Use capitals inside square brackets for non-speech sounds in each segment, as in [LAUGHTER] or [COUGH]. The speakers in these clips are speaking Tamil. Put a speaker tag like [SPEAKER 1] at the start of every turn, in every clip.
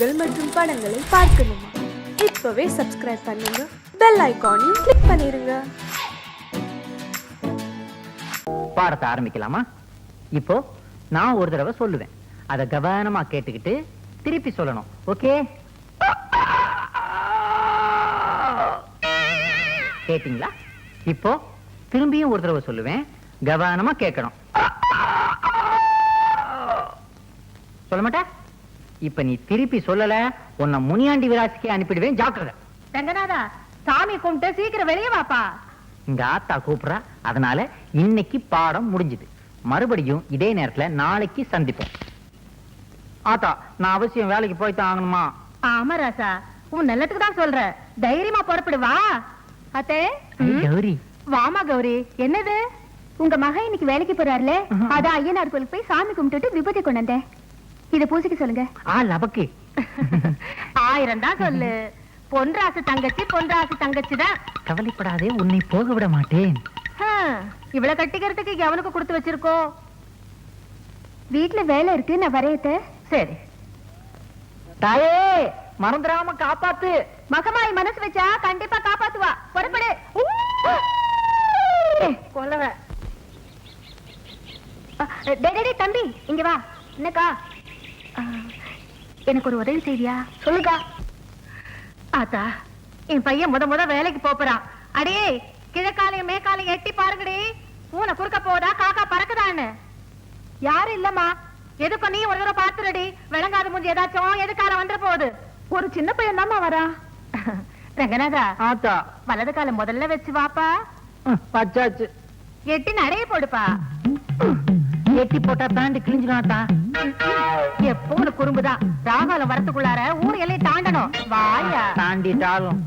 [SPEAKER 1] நிகழ்ச்சிகள் மற்றும் படங்களை பார்க்கணுமா? இப்பவே சப்ஸ்கிரைப் பண்ணுங்க. பெல் ஐகானையும் கிளிக் பண்ணிருங்க.
[SPEAKER 2] பாடத்தை ஆரம்பிக்கலாமா? இப்போ நான் ஒரு தடவை சொல்லுவேன். அதை கவனமா கேட்டுக்கிட்டு திருப்பி சொல்லணும். ஓகே? கேட்டிங்களா? இப்போ திரும்பியும் ஒரு தடவை சொல்லுவேன். கவனமா கேட்கணும். சொல்ல மாட்டேன்? இப்ப நீ திருப்பி சொல்லல உன்னை முனியாண்டி விராசிக்கு அனுப்பிடுவேன் ஜாக்கிரதை.
[SPEAKER 3] ரங்கநாதா சாமி கும்பிட்டு சீக்கிரம் வெளியே வாப்பா.
[SPEAKER 2] இங்க ஆத்தா கூப்பிடுறா அதனால இன்னைக்கு பாடம் முடிஞ்சுது. மறுபடியும் இதே நேரத்துல நாளைக்கு சந்திப்போம். ஆத்தா நான் அவசியம் வேலைக்கு போய் ஆகணுமா?
[SPEAKER 3] ஆமா ராசா உன் நல்லதுக்கு தான் சொல்ற. தைரியமா புறப்படு வா. அத்தே
[SPEAKER 2] கௌரி.
[SPEAKER 3] வாமா கௌரி. என்னது? உங்க மகன் இன்னைக்கு வேலைக்கு போறாருல? அதான் ஐயனார் கோயிலுக்கு போய் சாமி கும்பிட்டுட்டு விபூதி கொண்டு வந்தேன். இத பூசிக்க சொல்லுங்க.
[SPEAKER 2] ஆ லபக்கு. [LAUGHS]
[SPEAKER 3] ஆயிரம் தான் சொல்லு. பொன்ராசு தங்கச்சி பொன்ராசு தங்கச்சி தான்.
[SPEAKER 2] கவலைப்படாதே உன்னை போக விட மாட்டேன்.
[SPEAKER 3] இவ்வளவு கட்டிக்கிறதுக்கு எவனுக்கு கொடுத்து வச்சிருக்கோம். வீட்டுல வேலை இருக்கு நான் வரையத்த. சரி.
[SPEAKER 2] தாயே மறந்துடாம காப்பாத்து.
[SPEAKER 3] மகமாய் மனசு வச்சா கண்டிப்பா காப்பாத்துவா. புறப்படு. கொல்லவ தம்பி இங்க வா. என்னக்கா? எனக்கு ஒரு உதவி செய்தியா? சொல்லுக்கா. ஆத்தா என் பையன் முத முத வேலைக்கு போறான் அடே கிழக்காலையும் மேக்காலையும் எட்டி பாருங்கடி. பூனை குறுக்க போதா காக்கா பறக்குதான்னு. யாரும் இல்லம்மா. எதுக்கு நீ ஒரு தடவை பாத்துறடி விளங்காத மூஞ்சி ஏதாச்சும் எதுக்கால வந்துட போகுது? ஒரு சின்ன பையன் தாமா வரா ரங்கநாதா
[SPEAKER 2] ஆத்தா.
[SPEAKER 3] வலது காலம் முதல்ல வச்சு வாப்பா.
[SPEAKER 2] பச்சாச்சு
[SPEAKER 3] எட்டி நடைய போடுப்பா.
[SPEAKER 2] எட்டி போட்டா தாண்டி கிழிஞ்சிடும் ஆத்தா
[SPEAKER 3] எப்போ ஒரு குறும்புதான் ராகாலம் வரத்துக்குள்ளார ஊர் எல்லையை தாண்டணும். வாயா.
[SPEAKER 2] தாண்டிட்டாலும்.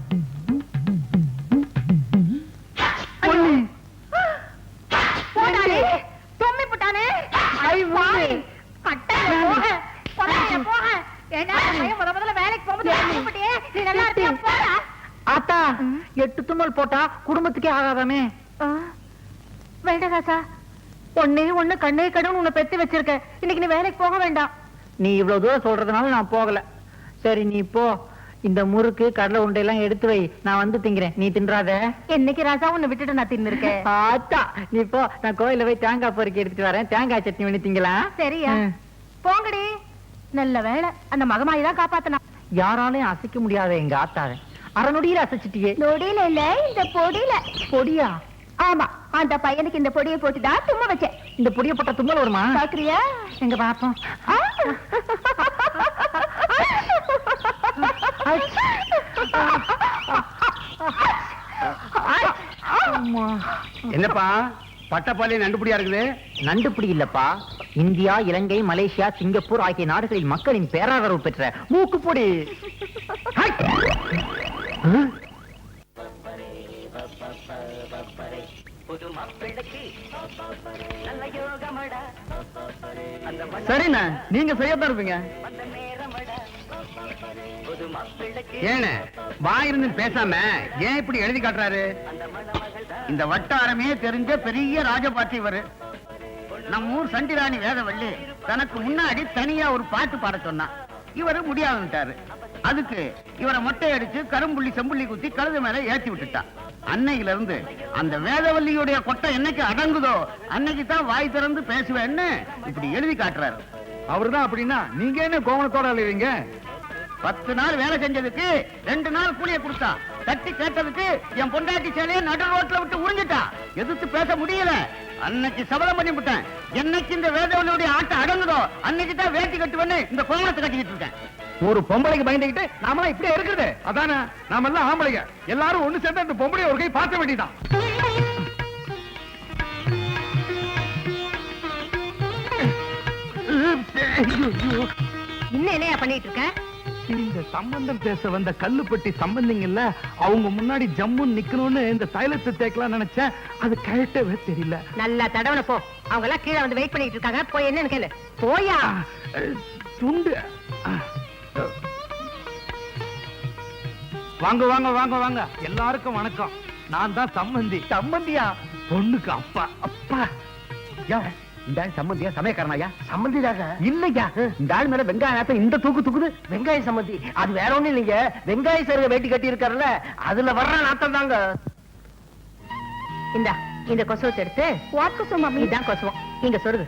[SPEAKER 2] எட்டு தும்மல் போட்டா குடும்பத்துக்கே ஆகாதாமே.
[SPEAKER 3] ராசா ஒன்னே ஒண்ணு கண்ணே கடன் உன்னை பெத்து வச்சிருக்க இன்னைக்கு நீ வேலைக்கு போக வேண்டாம்.
[SPEAKER 2] நீ இவ்வளவு தூரம் சொல்றதுனால நான் போகல. சரி நீ போ. இந்த முறுக்கு கடலை உண்டையெல்லாம் எடுத்து வை. நான் வந்து திங்கிறேன். நீ தின்றாத.
[SPEAKER 3] என்னைக்கு ராசா உன்னை விட்டுட்டு நான் தின்னு இருக்கேன்
[SPEAKER 2] ஆத்தா நீ போ. நான் கோயில போய் தேங்காய் பொறுக்கி எடுத்துட்டு வரேன். தேங்காய் சட்னி பண்ணி திங்கலாம்
[SPEAKER 3] சரியா. போங்கடி. நல்ல வேலை அந்த மகமாயி தான் காப்பாத்தனா.
[SPEAKER 2] யாராலையும் அசைக்க முடியாத எங்க ஆத்தாவை. அறநொடியில அசைச்சிட்டியே.
[SPEAKER 3] நொடியில இல்ல இந்த பொடியில.
[SPEAKER 2] பொடியா?
[SPEAKER 3] ஆமா அந்த பையனுக்கு இந்த பொடியை போட்டுதான் தும்ம வச்சேன்.
[SPEAKER 2] இந்த பொடிய போட்ட தும்மல் வருமா?
[SPEAKER 3] பாக்குறியா?
[SPEAKER 2] எங்க பாப்போம்.
[SPEAKER 4] என்னப்பா? பட்டப்பாலே நண்டுபடியா இருக்குது?
[SPEAKER 2] நண்டுப்பிடி இல்லப்பா. இந்தியா இலங்கை மலேசியா சிங்கப்பூர் ஆகிய நாடுகளில் மக்களின் பேராதரவு பெற்ற மூக்குப்பொடி
[SPEAKER 4] சரிண்ணா நீங்க செய்யத்தான் இருப்பீங்க. ஏன வாயிருந்து பேசாம ஏன் இப்படி எழுதி காட்டுறாரு? இந்த வட்டாரமே தெரிஞ்ச பெரிய ராஜபாட்டி இவரு. நம்ம ஊர் சண்டிராணி வேதவள்ளி தனக்கு முன்னாடி தனியா ஒரு பாட்டு பாட சொன்னா இவரு முடியாதுட்டாரு அதுக்கு இவரை மொட்டை அடிச்சு கரும்புள்ளி செம்புள்ளி குத்தி கழுது மேல ஏத்தி விட்டுட்டான். அன்னையில இருந்து அந்த வேதவல்லியுடைய கொட்டை என்னைக்கு அடங்குதோ அன்னைக்கு தான் வாய் திறந்து பேசுவேன்னு இப்படி எழுதி காட்டுறாரு.
[SPEAKER 5] அவர்தான் அப்படின்னா நீங்க என்ன கோவணத்தோட அழுவீங்க
[SPEAKER 4] பத்து நாள் வேலை செஞ்சதுக்கு ரெண்டு நாள் கூலிய கொடுத்தா தட்டி கேட்டதுக்கு என் பொண்டாட்டி சேலையை நடு ரோட்ல விட்டு உறிஞ்சிட்டா. எதிர்த்து பேச முடியல. அன்னைக்கு சபதம் பண்ணி விட்டேன். என்னைக்கு இந்த வேதவனுடைய ஆட்டம் அடங்குதோ அன்னைக்கு தான் வேட்டி கட்டுவேன்னு இந்த கோமணத்தை கட்டிக்கிட்டு இருக்கேன்.
[SPEAKER 5] ஒரு பொம்பளைக்கு பயந்துகிட்டு நாமெல்லாம் இப்படியே இருக்குது அதானே? நாம எல்லாம் ஆம்பளைங்க. எல்லாரும் ஒண்ணு சேர்ந்து அந்த பொம்பளைய ஒரு கை பார்க்க வேண்டியதான்
[SPEAKER 3] என்னையா பண்ணிட்டு இருக்க?
[SPEAKER 5] இந்த சம்பந்தம் பேச வந்த கல்லுப்பட்டி சம்பந்திங்கல்ல அவங்க முன்னாடி ஜம்முன்னு நிக்கணும்னு இந்த தைலத்தை தேக்கலாம் நினைச்சேன். அது கழட்டவே தெரியல.
[SPEAKER 3] நல்லா தடவன போ. அவங்க எல்லாம் கீழே வந்து வெயிட் பண்ணிட்டு இருக்காங்க. போய் என்னன்னு கேளு. போயா?
[SPEAKER 5] துண்டு. வாங்க வாங்க வாங்க வாங்க. எல்லாருக்கும் வணக்கம். நான் தான் சம்பந்தி சம்பந்தியா பொண்ணுக்கு அப்பா. அப்பா. யா,
[SPEAKER 6] இந்த ஆள் சம்மந்தியா? சமயக்காரனாயா
[SPEAKER 7] சம்மந்திதாங்க.
[SPEAKER 6] இல்லையா? இந்த ஆள் மேல வெங்காயத்தை இந்த தூக்கு தூக்குது.
[SPEAKER 7] வெங்காய சம்மந்தி. அது வேற ஒண்ணும் இல்லைங்க. வெங்காய சருக வேட்டி கட்டி இருக்காருல்ல அதுல வர்ற நாத்தம் தாங்க.
[SPEAKER 8] இந்தா இந்த கொசுவத்தை எடுத்து.
[SPEAKER 9] வாட் குசும் மம்மி
[SPEAKER 8] இதான் கொசுவம். இங்க சொருகு.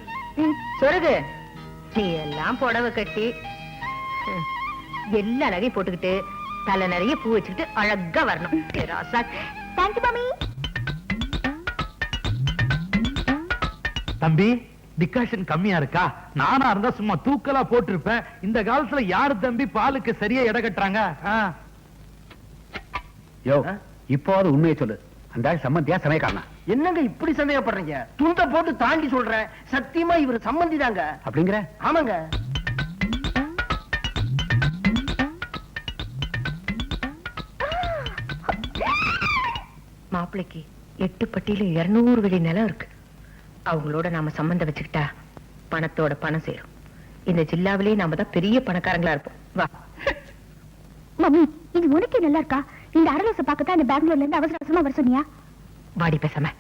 [SPEAKER 8] சொருகு. நீ எல்லாம் புடவை கட்டி எல்லா நகையும் போட்டுக்கிட்டு தலை நிறைய பூ வச்சுக்கிட்டு அழகா வரணும்.
[SPEAKER 9] தேங்க்யூ
[SPEAKER 10] தம்பி டிகாஷன் கம்மியா இருக்கா? நானா இருந்தா சும்மா தூக்கலா போட்டிருப்பேன். இந்த காலத்துல யாரு தம்பி பாலுக்கு சரியா எடை கட்டுறாங்க.
[SPEAKER 6] யோ இப்போது உண்மையை சொல்லு. அந்த சம்மந்தியா சமயக்காரனா?
[SPEAKER 7] என்னங்க இப்படி சந்தேகப்படுறீங்க? துண்ட போட்டு தாண்டி சொல்றேன். சத்தியமா இவர் சம்மந்தி தாங்க
[SPEAKER 6] அப்படிங்கிற?
[SPEAKER 7] ஆமாங்க.
[SPEAKER 8] மாப்பிள்ளைக்கு எட்டு பட்டியில இருநூறு வெளி நிலம் இருக்கு. அவங்களோட நாம சம்பந்தம் வச்சுக்கிட்டா பணத்தோட பணம் சேரும். இந்த ஜில்லாவிலேயே நாம தான் பெரிய பணக்காரங்களா இருப்போம். வா.
[SPEAKER 9] மம்மி இது உனக்கே நல்லா இருக்கா? இந்த அரலோச பார்க்கத்தான் இந்த பெங்களூர்ல இருந்து அவசர அவசரமா வர சொன்னியா?
[SPEAKER 8] வாடி பேசாம.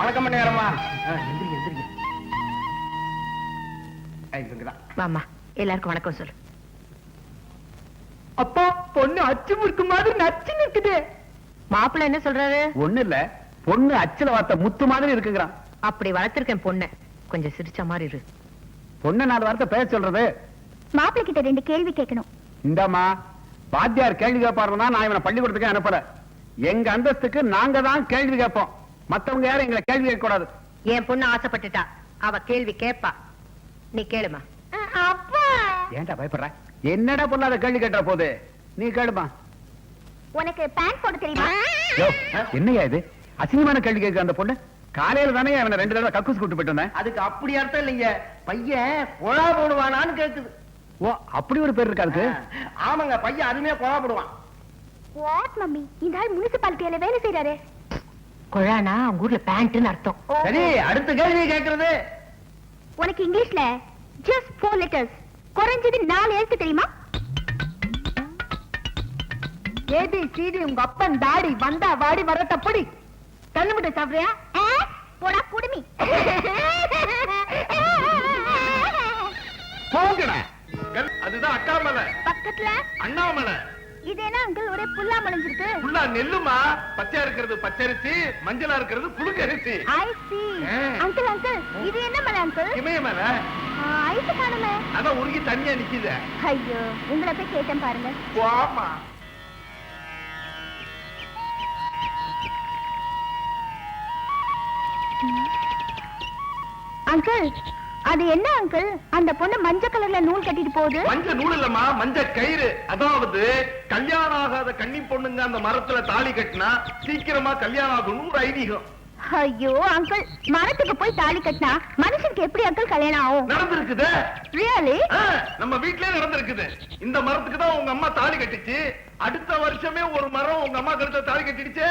[SPEAKER 6] வணக்கம் நேரமா
[SPEAKER 7] எந்திரிங்க. எந்திரிங்க
[SPEAKER 6] இவங்கதான்.
[SPEAKER 8] வாமா எல்லாருக்கும் வணக்கம் சொல்லு.
[SPEAKER 2] பொண்ணு அச்சு முறுக்கு மாதிரி நச்சு நிற்குது
[SPEAKER 8] மாப்பிள்ளை என்ன சொல்றாரு?
[SPEAKER 6] ஒண்ணு இல்ல பொண்ணு அச்சில வார்த்த முத்து மாதிரி இருக்குங்கிறான்.
[SPEAKER 8] அப்படி வளர்த்திருக்கேன் பொண்ணை. கொஞ்சம் சிரிச்ச மாதிரி இரு.
[SPEAKER 6] பொண்ணு நாலு வார்த்தை பேச சொல்றது.
[SPEAKER 9] மாப்பிள்ளை கிட்ட ரெண்டு கேள்வி கேட்கணும்.
[SPEAKER 6] இந்தாம்மா வாத்தியார் கேள்வி கேட்பாருன்னா நான் இவனை பள்ளிக்கூடத்துக்கு அனுப்பல. எங்க அந்தஸ்துக்கு நாங்க தான் கேள்வி கேட்போம். மத்தவங்க யாரும் எங்களை கேள்வி கேட்க கூடாது
[SPEAKER 8] என் பொண்ணு ஆசைப்பட்டுட்டா. அவ கேள்வி கேப்பா நீ கேளுமா.
[SPEAKER 9] அப்பா!
[SPEAKER 6] ஏன்டா பயப்படுற? என்னடா பொண்ணாத கேள்வி கேட்டா போது? நீ கேளுமா.
[SPEAKER 9] உனக்கு பேண்ட் போட தெரியுமா?
[SPEAKER 6] யோ, என்னய்யா இது? அசிங்கமான கேள்வி கேட்க அந்த பொண்ணு? காலையில தானே அவனை ரெண்டு தடவை கக்கூஸ் கூட்டு போயிட்டு வந்தேன்.
[SPEAKER 7] அதுக்கு அப்படி அர்த்தம் இல்லைங்க. பையன் குழா போடுவானான்னு கேக்குது.
[SPEAKER 6] ஓ அப்படி ஒரு பேர் இருக்கா அதுக்கு?
[SPEAKER 7] ஆமாங்க பையன் அருமையா குழா போடுவான்.
[SPEAKER 9] What mummy? இந்த ஆள் முனிசிபாலிட்டியில வேலை செய்யறாரு
[SPEAKER 8] குழானா அவங்க ஊர்ல பேண்ட்னு அர்த்தம்.
[SPEAKER 7] சரி அடுத்த கேள்வி கேக்குறது.
[SPEAKER 9] உனக்கு இங்கிலீஷ்ல ஜஸ்ட் ஃபோர் லெட்டர்ஸ் குறைஞ்சது நாலு எழுத்து தெரியுமா?
[SPEAKER 8] ஏபி சிடி உங்க அப்பன் தாடி வந்தா வாடி வரட்ட பொடி. தண்ணி விட்டு சாப்பிடுறியா?
[SPEAKER 9] போடா குடுமி.
[SPEAKER 10] போங்கடா. அதுதான் அக்கா மலை.
[SPEAKER 9] பக்கத்துல?
[SPEAKER 10] அண்ணாமலை
[SPEAKER 9] இது என்ன அங்கிள் ஒரே புல்லா முளைஞ்சிருக்கு
[SPEAKER 10] ஃபுல்லா நெல்லுமா? பச்சையா இருக்கிறது பச்சரிசி மஞ்சளா இருக்கிறது புழுக்கரிசி.
[SPEAKER 9] I see. அங்கிள் அங்கிள் இது என்ன மலை அங்கிள்?
[SPEAKER 10] இமயமலை
[SPEAKER 9] ஐஸ் காணுமே
[SPEAKER 10] அதான் உருகி தண்ணியா நிக்குது.
[SPEAKER 9] ஐயோ உங்களை போய் கேட்டேன் பாருங்க.
[SPEAKER 10] ஆமா
[SPEAKER 9] அங்கிள் அது என்ன அங்கிள் அந்த பொண்ணு மஞ்சள் கலர்ல நூல் கட்டிட்டு போகுது.
[SPEAKER 10] மஞ்ச நூல் இல்லம்மா மஞ்ச கயிறு. அதாவது கல்யாணம் ஆகாத கன்னி பொண்ணுங்க அந்த மரத்துல தாலி கட்டினா சீக்கிரமா கல்யாணம் ஆகணும் ஒரு ஐதீகம்.
[SPEAKER 9] ஐயோ அங்கிள் மரத்துக்கு போய் தாலி கட்டினா மனுஷனுக்கு எப்படி அங்கிள் கல்யாணம் ஆகும்?
[SPEAKER 10] நடந்திருக்குது.
[SPEAKER 9] ரியலி
[SPEAKER 10] நம்ம வீட்லயே நடந்திருக்குது. இந்த மரத்துக்கு தான் உங்க அம்மா தாலி கட்டிச்சு. அடுத்த வருஷமே ஒரு மரம் உங்க அம்மா கழுத்த தாலி கட்டிடுச்சு.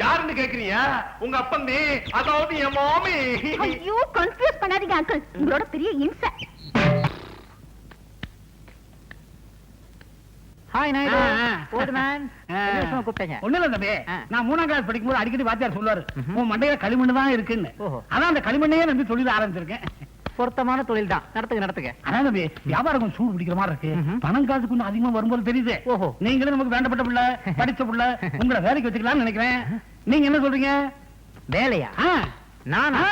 [SPEAKER 10] யாருன்னு கேக்குறீங்க? உங்க அப்பந்தி அதாவது என் மாமி.
[SPEAKER 9] ஐயோ கன்ஃபியூஸ் பண்ணாதீங்க அங்கிள் உங்களோட பெரிய இம்சை.
[SPEAKER 2] ஹாய் நாயுடு. Old man. கூப்பிட்டேங்க?
[SPEAKER 6] ஒண்ணு இல்ல தம்பி.
[SPEAKER 2] ஆ.
[SPEAKER 6] நான் மூணாம் கிளாஸ் படிக்கும்போது அடிக்கடி வாத்தியார் சொல்லுவாரு உன் மண்டையில களிமண் தான் இருக்குன்னு. அதான் அந்த களிமண்ணையே வந்து தொழில் ஆரம்பிச்சிருக்கேன்.
[SPEAKER 2] பொருத்தமான தொழில் தான் நடத்துங்க நடத்துங்க.
[SPEAKER 6] அதான் தம்பி வியாபாரம் கொஞ்சம் சூடு பிடிக்கிற மாதிரி இருக்கு. பணம் காசு கொஞ்சம் அதிகமா வரும்போது தெரியுது.
[SPEAKER 2] ஓஹோ.
[SPEAKER 6] நீங்களும் நமக்கு வேண்டப்பட்ட பிள்ளை படிச்ச பிள்ளை உங்களை வேலைக்கு வச்சுக்கலாம்னு நினைக்கிறேன். நீங்க என்ன சொல்றீங்க?
[SPEAKER 2] வேலையா? நானா?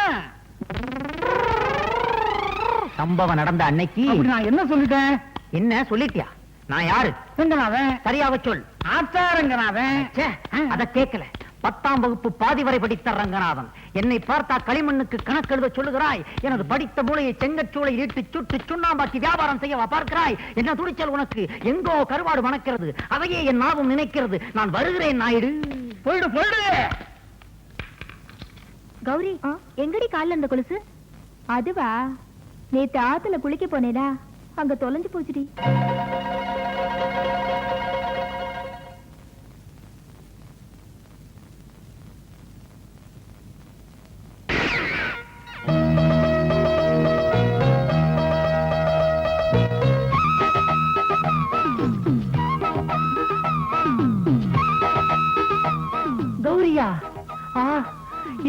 [SPEAKER 2] சம்பவம் நடந்த அன்னைக்கு
[SPEAKER 6] நான் என்ன சொல்லிட்டேன்?
[SPEAKER 2] என்ன சொல்லிட்டியா? நான் யாரு?
[SPEAKER 6] ரங்கநாதன்
[SPEAKER 2] சரியாவ சொல்.
[SPEAKER 6] ஆச்சாரங்கநாதன்
[SPEAKER 2] ச்சே, அத கேட்கல பத்தாம் வகுப்பு பாதி வரை படித்த ரங்கநாதன். என்னை பார்த்தா களிமண்ணுக்கு கணக்கெழுத சொல்லுகிறாய். எனது படித்த மூளையை செங்கச்சூளையில் இட்டு சுட்டு சுண்ணாம்பாக்கி வியாபாரம் செய்யவா பார்க்கிறாய்? என்ன துணிச்சல் உனக்கு? எங்கோ கருவாடு மணக்கிறது அதையே என் நாவும் நினைக்கிறது. நான் வருகிறேன் நாயுடு.
[SPEAKER 6] போயிடு போயிடு.
[SPEAKER 9] கௌரி எங்கடி கால்ல இருந்த கொலுசு? அதுவா? நேத்து ஆத்துல குளிக்க போனேனா அங்க தொலைஞ்சு போச்சுடி.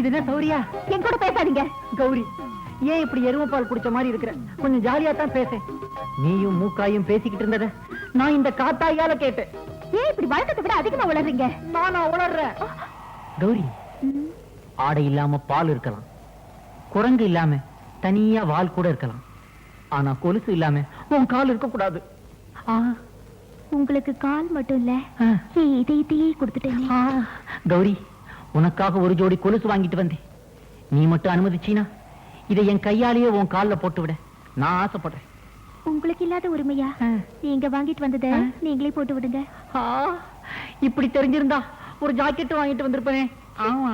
[SPEAKER 2] கௌரியா ஆ இது என்ன சௌரியா.
[SPEAKER 9] என் கூட பேசாதீங்க.
[SPEAKER 2] கௌரி ஏன் இப்படி எருமை பால் குடிச்ச மாதிரி இருக்கிற? கொஞ்சம் ஜாலியா தான் பேசேன் நீயும் மூக்காயும் பேசிக்கிட்டு இருந்தத நான் இந்த காத்தாயால கேட்டேன்.
[SPEAKER 9] ஏன் இப்படி வழக்கத்தை விட அதிகமா உளறீங்க?
[SPEAKER 2] நானா உளர்றேன் கௌரி ஆடை இல்லாம பால் இருக்கலாம். குரங்கு இல்லாம தனியா வால் கூட இருக்கலாம். ஆனா கொலுசு இல்லாம உன் கால் இருக்க கூடாது
[SPEAKER 9] உங்களுக்கு கால் மட்டும் இல்ல. இதயத்தையே கொடுத்துட்டேனே.
[SPEAKER 2] கௌரி உனக்காக ஒரு ஜோடி கொலுசு வாங்கிட்டு வந்தேன். நீ மட்டும் அனுமதிச்சீனா? இதை என் கையாலேயே உன் கால்ல போட்டு விட நான் ஆசைப்படுறேன்.
[SPEAKER 9] உங்களுக்கு இல்லாத உரிமையா? நீங்க வாங்கிட்டு வந்தத நீங்களே போட்டு விடுங்க
[SPEAKER 2] இப்படி தெரிஞ்சிருந்தா ஒரு ஜாக்கெட் வாங்கிட்டு வந்திருப்பேனே. ஆமா.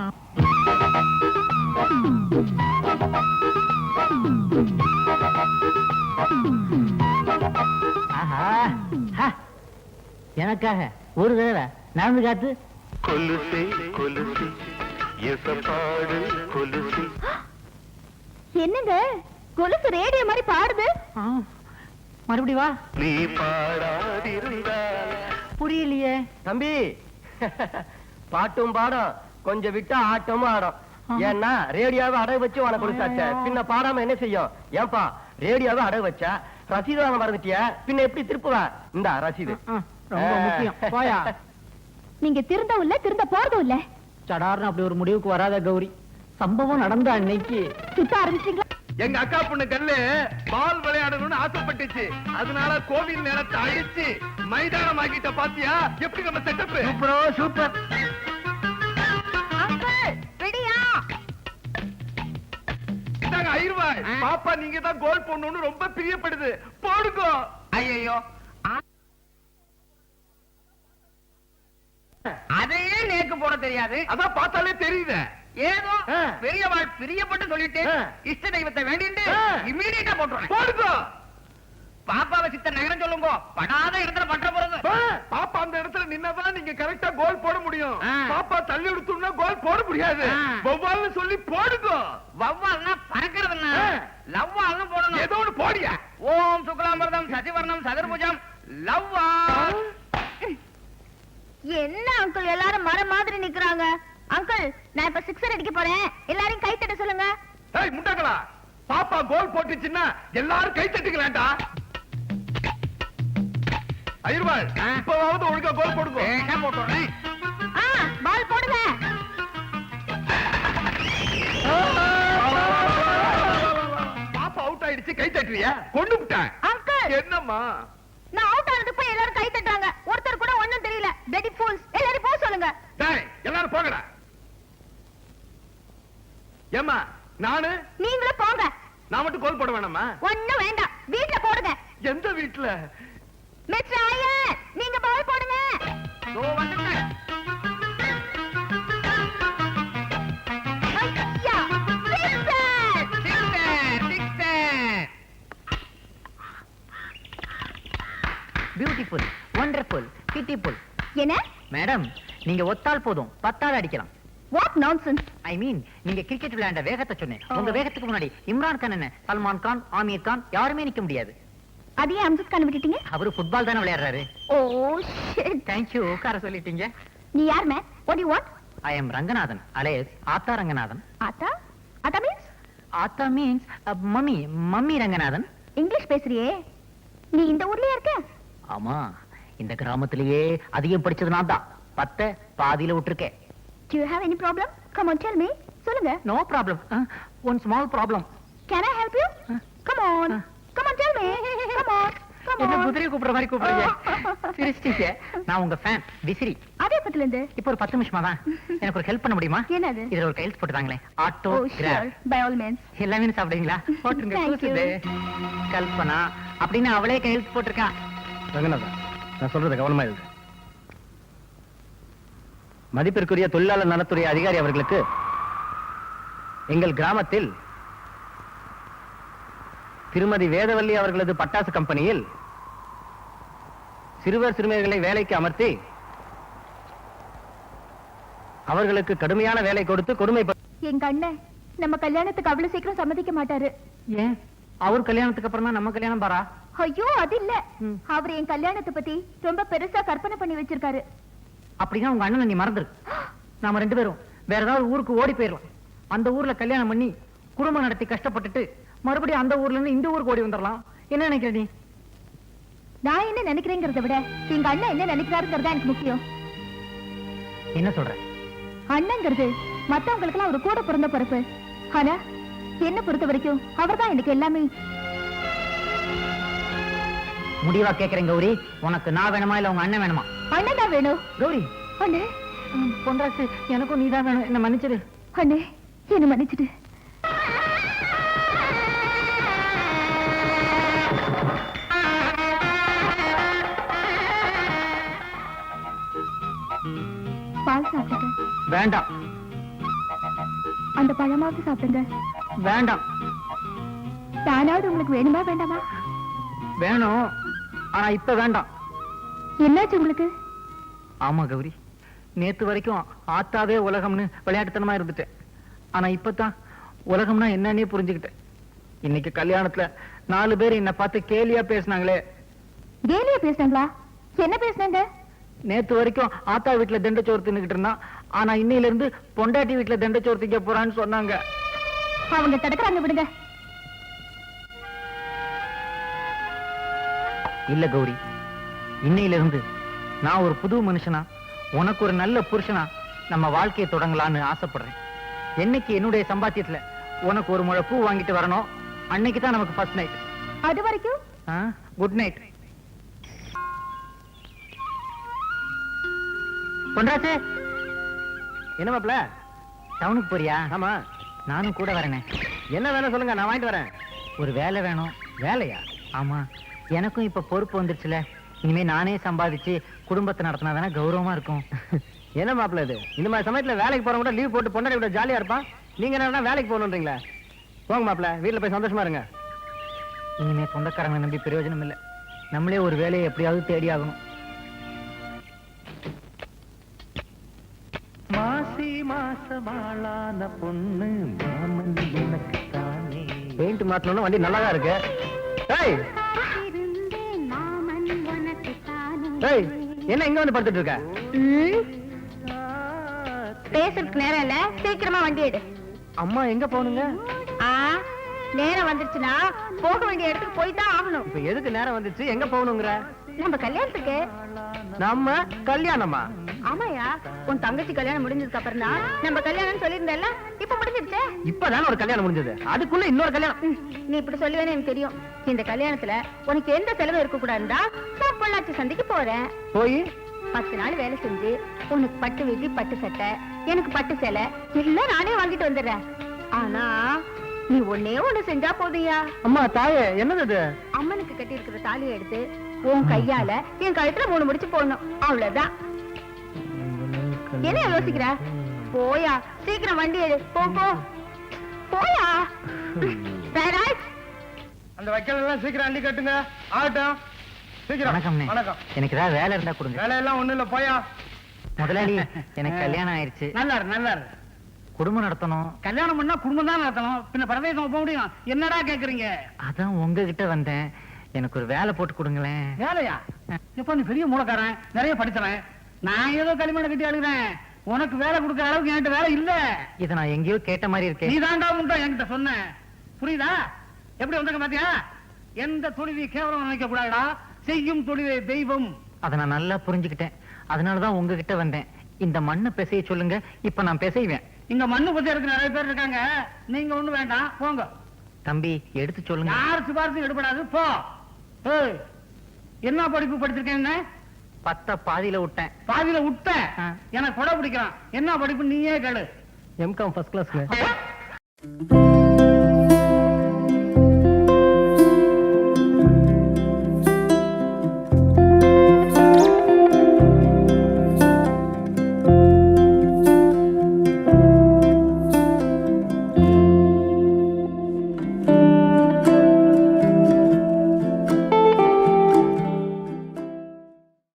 [SPEAKER 2] எனக்காக ஒரு தடவை நடந்து காத்து
[SPEAKER 10] கொலுசை கொலுசை. எசப்பாடு கொலுசை.
[SPEAKER 9] என்னங்க? கொலுசு ரேடியோ மாதிரி பாடுது.
[SPEAKER 2] மறுபடி வா.
[SPEAKER 10] நீ பாடாதிருந்தால்
[SPEAKER 2] புரியலையே.
[SPEAKER 11] தம்பி [LAUGHS] பாட்டும் பாடும். கொஞ்சம் விட்டா ஆட்டமும் ஆடும். ஏன்னா ரேடியோவை அடகு வச்சு உனக்கு கொடுத்தாச்சே. பின்ன பாடாம என்ன செய்யும்? ஏன்பா ரேடியோவை அடகு வச்சா? ரசீது வாங்க மறந்துட்டியா? பின்ன எப்படி திருப்புவ? இந்த ரசீது.
[SPEAKER 2] ரொம்ப முக்கியம். போயா. [LAUGHS]
[SPEAKER 9] நீங்க திருந்தவும் இல்ல திருந்த போறதும் இல்ல.
[SPEAKER 2] சடார்னு அப்படி ஒரு முடிவுக்கு வராத கௌரி. சம்பவம் நடந்த அன்னைக்கு
[SPEAKER 9] சுத்த ஆரம்பிச்சிங்களா?
[SPEAKER 10] எங்க அக்கா பொண்ணு கல்லு பால் விளையாடணும்னு ஆசைப்பட்டுச்சு. அதனால கோவில் நேரத்தை அழிச்சு மைதானம் ஆக்கிட்ட பாத்தியா? எப்படி நம்ம செட்டப்
[SPEAKER 11] சூப்பரோ சூப்பர்.
[SPEAKER 10] பாப்பா நீங்க தான் கோல் போடணும்னு ரொம்ப பிரியப்படுது. போடுங்க.
[SPEAKER 12] ஐயோ அதையே நேக்கு போட தெரியாது
[SPEAKER 10] அதான் பார்த்தாலே தெரியுது.
[SPEAKER 12] ஏதோ. பெரியவாள் பிரியப்பட்டு சொல்லிட்டு. இஷ்ட தெய்வத்தை வேண்டிட்டு. இம்மீடியட்டா பாப்பாவை சித்த நகரம் சொல்லுங்க. படாத இடத்துல பண்ற போறது.
[SPEAKER 10] பாப்பா அந்த இடத்துல நின்னதான் நீங்க கரெக்டா கோல் போட முடியும். பாப்பா தள்ளி விடுத்தோம்னா கோல் போட முடியாது.
[SPEAKER 12] ஆ.
[SPEAKER 10] வௌவால்னு சொல்லி போடுங்க.
[SPEAKER 12] வவ்வால்னா பறக்கிறதுன்னா
[SPEAKER 10] ஆ.
[SPEAKER 12] லவ்வால்னு போடணும்.
[SPEAKER 10] ஏதோ ஒண்ணு போடியா.
[SPEAKER 12] ஓம் சுக்லாமிரதம் சசிவர்ணம் சதுர்புஜம். லவ்வா.
[SPEAKER 9] என்ன அங்கிள் எல்லாரும் மரம் மாதிரி நிக்கிறாங்க? அங்கிள் நான் இப்ப சிக்ஸர் அடிக்க போறேன். எல்லாரையும் கை தட்ட சொல்லுங்க.
[SPEAKER 10] ஏய் முண்டங்களா பாப்பா கோல் போட்டுச்சுன்னா எல்லாரும் கை தட்டுக்கலாம்டா. ஐயர்வாள்
[SPEAKER 12] ஆ.
[SPEAKER 10] இப்பவாவது ஒழுங்கா கோல் போடுங்க.
[SPEAKER 12] வேஷம் போட்டுறேன்
[SPEAKER 9] ஆ பால் போடுங்க.
[SPEAKER 10] பாப்பா அவுட் ஆயிடுச்சு கை தட்டுறியா? கொண்டு விட்டேன்.
[SPEAKER 9] அங்கிள்
[SPEAKER 10] என்னம்மா?
[SPEAKER 9] நான் அவுட் ஆனதுக்கு எல்லாரும் கை தட்டுறாங்க. ஒருத்தர் கூட ஒண்ணும் தெரியல டெடி ஃபூல்ஸ் எல்லாரும் போக சொல்லுங்க
[SPEAKER 10] டேய் எல்லாரும் போங்கடா ஏம்மா நானு?
[SPEAKER 9] நீங்களும் போங்க.
[SPEAKER 10] நான் மட்டும் கோல் போட வேணாமா?
[SPEAKER 9] ஒண்ணும் வேண்டாம். வீட்ல போடுங்க.
[SPEAKER 10] எந்த வீட்டுல
[SPEAKER 9] மிஸ்டர் ஐயர் நீங்க பால் போடுங்க.
[SPEAKER 12] தோ வந்துட்டேன்.
[SPEAKER 9] ஐயா sixer
[SPEAKER 12] sixer sixer
[SPEAKER 2] beautiful wonderful beautiful
[SPEAKER 9] என்ன?
[SPEAKER 2] மேடம் நீங்க ஒத்தால் போதும். பத்தால் அடிக்கலாம்.
[SPEAKER 9] வாட் நான்சென்ஸ்
[SPEAKER 2] ஐ மீன் நீங்க கிரிக்கெட் விளையாண்ட வேகத்தை சொன்னேன். உங்க வேகத்துக்கு முன்னாடி இம்ரான் கான் என்ன? சல்மான் கான் ஆமீர் கான் யாருமே நிக்க முடியாது.
[SPEAKER 9] அதையே அம்சத் கான் விட்டுட்டீங்க?
[SPEAKER 2] அவரு ஃபுட்பால் தானே விளையாடுறாரு.
[SPEAKER 9] ஓ ஷிட்
[SPEAKER 2] தேங்க்யூ உட்கார சொல்லிட்டீங்க.
[SPEAKER 9] நீ யார் man what you want
[SPEAKER 2] I am Ranganathan alias Aatha Ranganathan.
[SPEAKER 9] Aatha? Aatha means
[SPEAKER 2] Aatha means mummy mummy Ranganathan.
[SPEAKER 9] English பேசுறியே. நீ இந்த ஊர்லயே இருக்க?
[SPEAKER 2] ஆமா இந்த கிராமத்திலேயே அதிகம் படிச்சது நான் தான் பத்த பாதியில விட்டுருக்கேன்.
[SPEAKER 9] Do you have any problem? Come on, tell me. சொல்லுங்க.
[SPEAKER 2] No problem one small problem
[SPEAKER 9] Can I help you? Come on. Come on, tell me. Come on. Come
[SPEAKER 2] என்ன. குதிரையை கூப்பிடுற மாதிரி கூப்பிடுறீங்க [LAUGHS] சிரிச்சிட்டீங்க நான் உங்க ஃபேன் விசிறி
[SPEAKER 9] அது எப்பத்துல இருந்து?
[SPEAKER 2] இப்போ ஒரு பத்து நிமிஷமா தான் எனக்கு ஒரு ஹெல்ப் பண்ண முடியுமா
[SPEAKER 9] என்னது?
[SPEAKER 2] இதுல ஒரு கையெழுத்து போட்டுதாங்களே auto. autograph
[SPEAKER 9] By all means.
[SPEAKER 2] எல்லாமே சாப்பிடுவீங்களா. கூசுது கல்பனா அப்படின்னு அவளே கையெழுத்து போட்டிருக்கா
[SPEAKER 11] ரங்கநாதன் நான் சொல்றது கவனமா இருக்கு மதிப்பிற்குரிய தொழிலாளர் நலத்துறை அதிகாரி அவர்களுக்கு எங்கள் கிராமத்தில் திருமதி வேதவல்லி அவர்களது பட்டாசு கம்பெனியில் சிறுவர் சிறுமியர்களை வேலைக்கு அமர்த்தி அவர்களுக்கு கடுமையான வேலை கொடுத்து கொடுமை
[SPEAKER 9] எங்க அண்ணன் நம்ம கல்யாணத்துக்கு அவ்வளவு சீக்கிரம் சம்மதிக்க மாட்டாரு.
[SPEAKER 2] ஏன்? அவர் கல்யாணத்துக்கு அப்புறம் நம்ம கல்யாணம் பாரா?
[SPEAKER 9] ஐயோ அது இல்ல. அவர் என் கல்யாணத்தை பத்தி ரொம்ப பெருசா கற்பனை பண்ணி வச்சிருக்காரு.
[SPEAKER 2] அப்படின்னா உங்க அண்ணனை நீ மறந்துரு. நாம ரெண்டு பேரும் வேற ஏதாவது ஊருக்கு ஓடி போயிடலாம் அந்த ஊர்ல கல்யாணம் பண்ணி குடும்பம் நடத்தி கஷ்டப்பட்டுட்டு மறுபடியும் அந்த ஊர்ல இருந்து இந்த ஊருக்கு ஓடி வந்துடலாம் என்ன நினைக்கிற நீ?
[SPEAKER 9] நான் என்ன நினைக்கிறேங்கிறத விட எங்க அண்ணன் என்ன நினைக்கிறாருங்கிறதா எனக்கு முக்கியம்.
[SPEAKER 2] என்ன சொல்ற?
[SPEAKER 9] அண்ணங்கிறது மத்தவங்களுக்கெல்லாம் ஒரு கூட பிறந்த பொறுப்பு. ஆனா என்ன பொறுத்த வரைக்கும் அவர்தான் எனக்கு எல்லாமே
[SPEAKER 2] முடிவா கேக்குறேன் கௌரி. உனக்கு நான் வேணுமா இல்ல உங்க அண்ணன் வேணுமா?
[SPEAKER 9] அண்ணன் தான் வேணும்.
[SPEAKER 2] கௌரி.
[SPEAKER 9] அண்ணே.
[SPEAKER 2] பொன்ராசு எனக்கும் நீதான் வேணும். என்ன மன்னிச்சிடு.
[SPEAKER 9] அண்ணே என்ன மன்னிச்சிடு. பால் சாப்பிடுங்க.
[SPEAKER 2] வேண்டாம்.
[SPEAKER 9] அந்த பழமாவது சாப்பிடுங்க.
[SPEAKER 2] வேண்டாம்.
[SPEAKER 9] தானாவது உங்களுக்கு வேணுமா வேண்டாமா?
[SPEAKER 2] வேணும். ஆனா இப்ப வேண்டாம்.
[SPEAKER 9] என்னாச்சு உங்களுக்கு?
[SPEAKER 2] ஆமா கௌரி. நேத்து வரைக்கும் ஆத்தாவே உலகம்னு விளையாட்டுத்தனமா இருந்துட்டேன். ஆனா இப்பதான் உலகம்னா என்னன்னே புரிஞ்சுக்கிட்டேன். இன்னைக்கு கல்யாணத்துல நாலு பேர் என்ன பார்த்து கேலியா பேசுனாங்களே.
[SPEAKER 9] கேலியா பேசுனாங்களா? என்ன பேசுனாங்க?
[SPEAKER 2] நேத்து வரைக்கும் ஆத்தா வீட்டுல தண்டச்சோறு தின்னுகிட்டு இருந்தான் ஆனா இன்னையில இருந்து பொண்டாட்டி வீட்டுல தண்டச்சோறு திங்க போறான்னு சொன்னாங்க.
[SPEAKER 9] அவங்க கிடக்குறாங்க விடுங்க.
[SPEAKER 2] இல்ல கௌரி. இன்னையில இருந்து நான் ஒரு புது மனுஷனா உனக்கு ஒரு நல்ல புருஷனா நம்ம வாழ்க்கையை தொடங்கலாம்னு ஆசைப்படுறேன். என்னைக்கு என்னுடைய சம்பாத்தியத்துல உனக்கு ஒரு முழை பூ வாங்கிட்டு வரணும் அன்னைக்கு தான் நமக்கு ஃபர்ஸ்ட் நைட்
[SPEAKER 9] அது வரைக்கும்?
[SPEAKER 2] Good night Ponrasu!
[SPEAKER 11] என்ன மாப்ள
[SPEAKER 2] டவுனுக்கு போறியா?
[SPEAKER 11] ஆமா.
[SPEAKER 2] நானும் கூட வரேனே.
[SPEAKER 11] என்ன வேணும் சொல்லுங்க நான் வாங்கிட்டு வரேன்.
[SPEAKER 2] ஒரு வேலை வேணும்.
[SPEAKER 11] வேலையா?
[SPEAKER 2] ஆமா. எனக்கும் இப்ப பொறுப்பு வந்துருச்சுல. இனிமே நானே சம்பாதிச்சு குடும்பத்தை நடத்தினா தானே கௌரவமா இருக்கும். [LAUGHS]
[SPEAKER 11] என்ன மாப்பிள்ள இது? இந்த மாதிரி சமயத்துல வேலைக்கு போறவங்க கூட லீவ் போட்டு பொண்டாடி விட ஜாலியா இருப்பான். நீங்க என்ன வேலைக்கு போகணுன்றீங்களா? போங்க மாப்பிள்ள வீட்டுல போய் சந்தோஷமா இருங்க.
[SPEAKER 2] இனிமே சொந்தக்காரங்களை நம்பி பிரயோஜனம் இல்ல. நம்மளே ஒரு வேலையை எப்படியாவது தேடி ஆகணும். மாசி மாசமாளான பொண்ணு மாமன் எனக்கு தானே.
[SPEAKER 11] பெயிண்ட் மாத்தணும்னு வண்டி நல்லா தான் இருக்கு. ஏய்! ஏய் என்ன இங்க வந்து படுத்துட்டு இருக்க?
[SPEAKER 3] பேசுறதுக்கு நேரம் இல்ல. சீக்கிரமா வண்டி எடு.
[SPEAKER 11] அம்மா எங்க போகணுங்க?
[SPEAKER 3] ஆ நேரம் வந்துருச்சுன்னா போக வேண்டிய இடத்துக்கு போய் தான் ஆகணும்.
[SPEAKER 11] இப்ப எதுக்கு நேரம் வந்துச்சு எங்க போகணுங்கிற?
[SPEAKER 3] நம்ம கல்யாணத்துக்கு.
[SPEAKER 11] நம்ம கல்யாணமா?
[SPEAKER 3] ஆமாயா உன் தங்கச்சி கல்யாணம் முடிஞ்சதுக்கு அப்புறம் தான் நம்ம கல்யாணம் சொல்லியிருந்தேல்ல? இப்ப முடிஞ்சிருச்சே
[SPEAKER 11] இப்பதானே ஒரு கல்யாணம் முடிஞ்சது. அதுக்குள்ள இன்னொரு கல்யாணம்.
[SPEAKER 3] நீ இப்படி சொல்லுவேன்னு எனக்கு தெரியும். இந்த கல்யாணத்துல உனக்கு எந்த செலவும் இருக்க கூடாதுடா நான் பொள்ளாச்சி சந்தைக்கு போறேன்.
[SPEAKER 11] போய்?
[SPEAKER 3] பத்து நாள் வேலை செஞ்சு உனக்கு பட்டு வேட்டி பட்டு சட்டை எனக்கு பட்டு சேலை எல்லாம் நானே வாங்கிட்டு வந்துடுறேன். ஆனா நீ ஒன்னே ஒண்ணு செஞ்சா போதுயா
[SPEAKER 11] அம்மா தாயே என்னது இது?
[SPEAKER 3] அம்மனுக்கு கட்டி இருக்கிற தாலியை எடுத்து உன் கையால என் கழுத்துல மூணு முடிச்சு போடணும். அவ்வளவுதான். என்ன யோசிக்கிற? போயா? சீக்கிரம் வண்டி எடு. போ போ. போயா? ஜெயராஜ்
[SPEAKER 11] அந்த வைக்கல் எல்லாம் சீக்கிரம் அள்ளி கட்டுங்க. ஆகட்டும். சீக்கிரம்.
[SPEAKER 2] வணக்கம்ண்ணே
[SPEAKER 11] வணக்கம்.
[SPEAKER 2] எனக்கு ஏதாவது வேலை இருந்தா கொடுங்க.
[SPEAKER 11] வேலையெல்லாம் ஒண்ணு இல்ல போயா.
[SPEAKER 2] முதலாளி எனக்கு கல்யாணம் ஆயிருச்சு.
[SPEAKER 12] நல்லா நல்லா.
[SPEAKER 2] குடும்பம் நடத்தணும்.
[SPEAKER 12] கல்யாணம் பண்ணா குடும்பம் தான் நடத்தணும். பின்ன பரதேசம் போக முடியும். என்னடா கேக்குறீங்க?
[SPEAKER 2] அதான் உங்ககிட்ட வந்தேன். எனக்கு ஒரு வேலை போட்டு கொடுங்களேன்.
[SPEAKER 12] வேலையா? இப்ப நீ பெரிய மூலக்காரன் நிறைய படிச்சவன் நான் ஏதோ களிமண்ணை கட்டி அழுகிறேன். உனக்கு வேலை கொடுக்கற அளவுக்கு என்கிட்ட வேலை இல்ல.
[SPEAKER 2] இதை நான் எங்கேயோ கேட்ட மாதிரி
[SPEAKER 12] நீ
[SPEAKER 2] இருக்கேன்
[SPEAKER 12] தாண்டா உண்டா என்கிட்ட சொன்ன. புரியுதா? எப்படி வந்திருக்க பாத்தியா? எந்த தொழிலையும் கேவலம் நினைக்க கூடாதுடா. செய்யும் தொழிலே தெய்வம்.
[SPEAKER 2] அதை நான் நல்லா புரிஞ்சுக்கிட்டேன். அதனாலதான் உங்ககிட்ட வந்தேன். இந்த மண்ணை பிசைய சொல்லுங்க. இப்ப நான் பிசைவேன்.
[SPEAKER 12] இங்க மண்ணு பத்தி இருக்கு நிறைய பேர் இருக்காங்க. நீங்க ஒண்ணு வேண்டாம். போங்க.
[SPEAKER 2] தம்பி எடுத்து சொல்லுங்க.
[SPEAKER 12] யார் சிபாரிசும் எடுபடாது. போ. என்ன படிப்பு படிச்சிருக்கேன்னு
[SPEAKER 2] பத்த பாதியில விட்டேன்.
[SPEAKER 12] பாதியில விட்ட
[SPEAKER 2] ஆ.
[SPEAKER 12] எனக்கு கொடை பிடிக்கிறான். என்ன படிப்பு நீயே கேளு.
[SPEAKER 11] எம்காம் ஃபர்ஸ்ட் கிளாஸ்ல